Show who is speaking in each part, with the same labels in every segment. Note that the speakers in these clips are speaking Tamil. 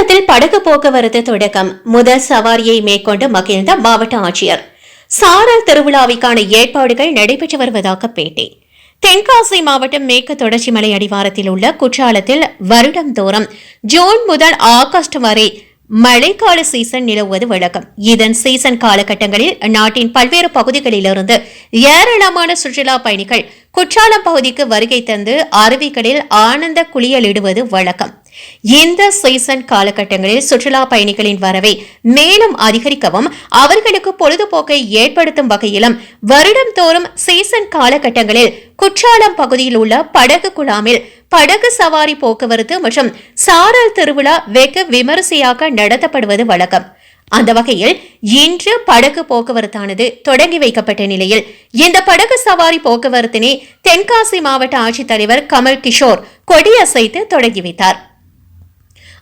Speaker 1: குற்றாலத்தில் படகு போக்குவரத்து தொடக்கம். முதல் சவாரியை மேற்கொண்டு மகிழ்ந்த மாவட்ட ஆட்சியர். சாரல் திருவிழாவிற்கான ஏற்பாடுகள் நடைபெற்று வருவதாக பேட்டி. தென்காசி மாவட்டம் மேற்கு தொடர்ச்சி மலை அடிவாரத்தில் உள்ள குற்றாலத்தில் வருடந்தோறும் ஜூன் முதல் ஆகஸ்ட் வரை மழைக்கால சீசன் நிலவுவது வழக்கம். இதன் சீசன் காலகட்டங்களில் நாட்டின் பல்வேறு பகுதிகளிலிருந்து ஏராளமான சுற்றுலா பயணிகள் குற்றாலம் பகுதிக்கு வருகை தந்து அருவிகளில் ஆனந்த குளியலிடுவது வழக்கம். இந்த சீசன் காலகட்டங்களில் சுற்றுலா பயணிகளின் வரவை மேலும் அதிகரிக்கவும் அவர்களுக்கு பொழுதுபோக்கை ஏற்படுத்தும் வகையிலும் வருடம்தோறும் சீசன் காலகட்டங்களில் குற்றாலம் பகுதியில் உள்ள படகு குழாமில் படகு சவாரி போக்குவரத்து மற்றும் சாரல் திருவிழா வெகு விமரிசையாக நடத்தப்படுவது வழக்கம். அந்த வகையில் இன்று படகு போக்குவரத்தானது தொடங்கி வைக்கப்பட்ட நிலையில் இந்த படகு சவாரி போக்குவரத்தினை தென்காசி மாவட்ட ஆட்சித்தலைவர் கமல் கிஷோர் கொடியசைத்து தொடங்கி வைத்தார்.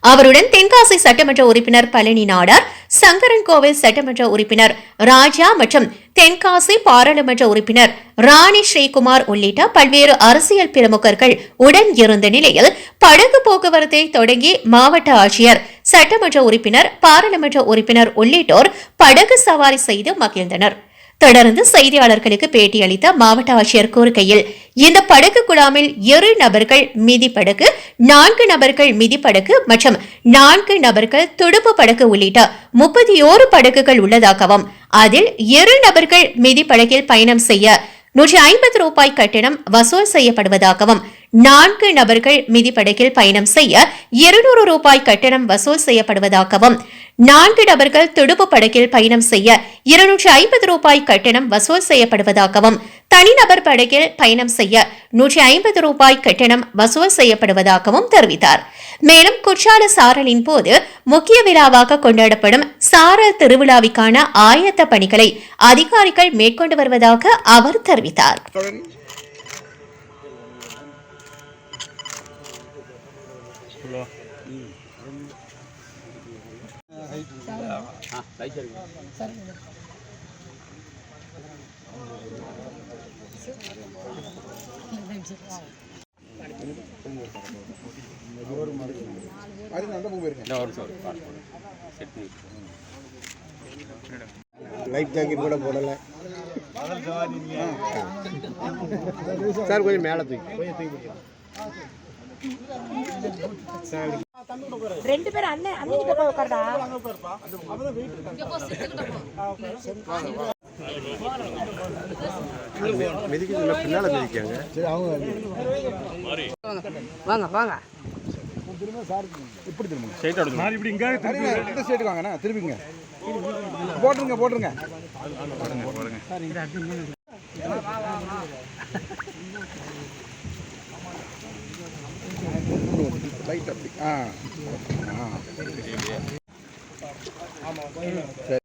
Speaker 1: அவருடன் தென்காசி சட்டமன்ற உறுப்பினர் பழனி நாடார் சங்கரன் கோவில் சட்டமன்ற உறுப்பினர் ராஜா மற்றும் தென்காசி பாராளுமன்ற உறுப்பினர் ராணி ஸ்ரீகுமார் உள்ளிட்ட பல்வேறு அரசியல் பிரமுகர்கள் உடன் இருந்த நிலையில் படகு போக்குவரத்தை தொடங்கி மாவட்ட ஆட்சியர் சட்டமன்ற உறுப்பினர் பாராளுமன்ற உறுப்பினர் உள்ளிட்டோர் படகு சவாரி செய்து மகிழ்ந்தனர். தொடர்ந்து செய்தியாளர்களுக்கு பேட்டியளித்த மாவட்ட ஆட்சியர் கூறுகையில் இந்த படகு குழாமில் இரு நபர்கள் மிதிப்படகு நான்கு நபர்கள் மிதிப்படகு மற்றும் நான்கு நபர்கள் துடுப்பு படகு உள்ளிட்ட முப்பத்தி ஓரு படகுகள் உள்ளதாகவும் அதில் இரு நபர்கள் மிதிப்படகில் பயணம் செய்ய நூற்றி ஐம்பது ரூபாய் கட்டணம் வசூல் செய்யப்படுவதாகவும் நான்கு நபர்கள் மிதிப்படகில் பயணம் செய்ய இருநூறு ரூபாய் கட்டணம் வசூல் செய்யப்படுவதாகவும் நான்கு நபர்கள் துடுப்பு படகில் பயணம் செய்ய இருநூற்றி ஐம்பது ரூபாய் கட்டணம் வசூல் செய்யப்படுவதாகவும் தனிநபர் படகில் பயணம் செய்ய நூற்றி ஐம்பது ரூபாய் கட்டணம் வசூல் செய்யப்படுவதாகவும் தெரிவித்தார் மேலும் குற்றால சாரலின் போது முக்கிய விழாவாக கொண்டாடப்படும் சாரல் திருவிழாவிற்கான ஆயத்த பணிகளை அதிகாரிகள் மேற்கொண்டு வருவதாக அவர் தெரிவித்தார்
Speaker 2: லைஃப் ஜாக்கெட் கூட போடல. சார் கொஞ்சம் மேலே தூக்கி.
Speaker 3: ரெண்டு பேரும் அண்ணன் அண்ணன் கிட்ட போய் உட்காருடா.
Speaker 2: மிதிக்க பின்னால் மிதிக்காங்க சரி அவங்க
Speaker 3: வாங்க வாங்க
Speaker 2: இப்படி திரும்புங்க ஸ்ட்ரைட் அடுத்து இப்படி திரும்பி இந்த வாங்கண்ணா திரும்பிங்க போட்டுருங்க போட்டுருங்க லைட் அப்படி ஆ ஆ சரி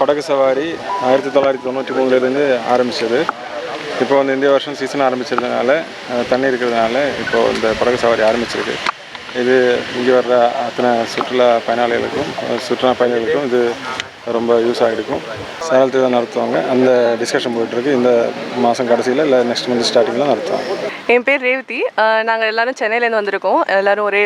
Speaker 4: படகு சவாரி ஆயிரத்தி தொள்ளாயிரத்தி தொண்ணூற்றி மூணுலேருந்து ஆரம்பித்தது இப்போ வந்து இந்த வருஷம் சீசன் ஆரம்பிச்சதுனால தண்ணி இருக்கிறதுனால இப்போ இந்த படகு சவாரி ஆரம்பிச்சிருக்கு. இது இங்கே வர்ற அத்தனை சுற்றுலா பயனாளிகளுக்கும் சுற்றுலா பயணிகளுக்கும் இது ரொம்ப யூஸ் ஆகிருக்கும். சேலத்தில் தான் நடத்துவாங்க. அந்த டிஸ்கஷன் போயிட்டுருக்கு. இந்த மாதம் கடைசியில் இல்லை நெக்ஸ்ட் மந்த் ஸ்டார்டிங்கில் நடத்துவாங்க.
Speaker 5: என் பேர் ரேவதி. நாங்கள் எல்லாரும் சென்னையிலேருந்து வந்திருக்கோம். எல்லோரும் ஒரே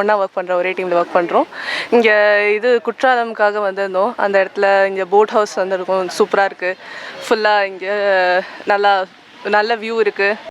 Speaker 5: ஒன்றா ஒர்க் பண்ணுறோம் ஒரே டீமில் ஒர்க் பண்ணுறோம் இங்கே இது குற்றாலம்காக வந்திருந்தோம். அந்த இடத்துல இங்கே போட் ஹவுஸ் வந்திருக்கோம். சூப்பராக இருக்குது ஃபுல்லாக இங்கே நல்லா நல்ல வியூ இருக்குது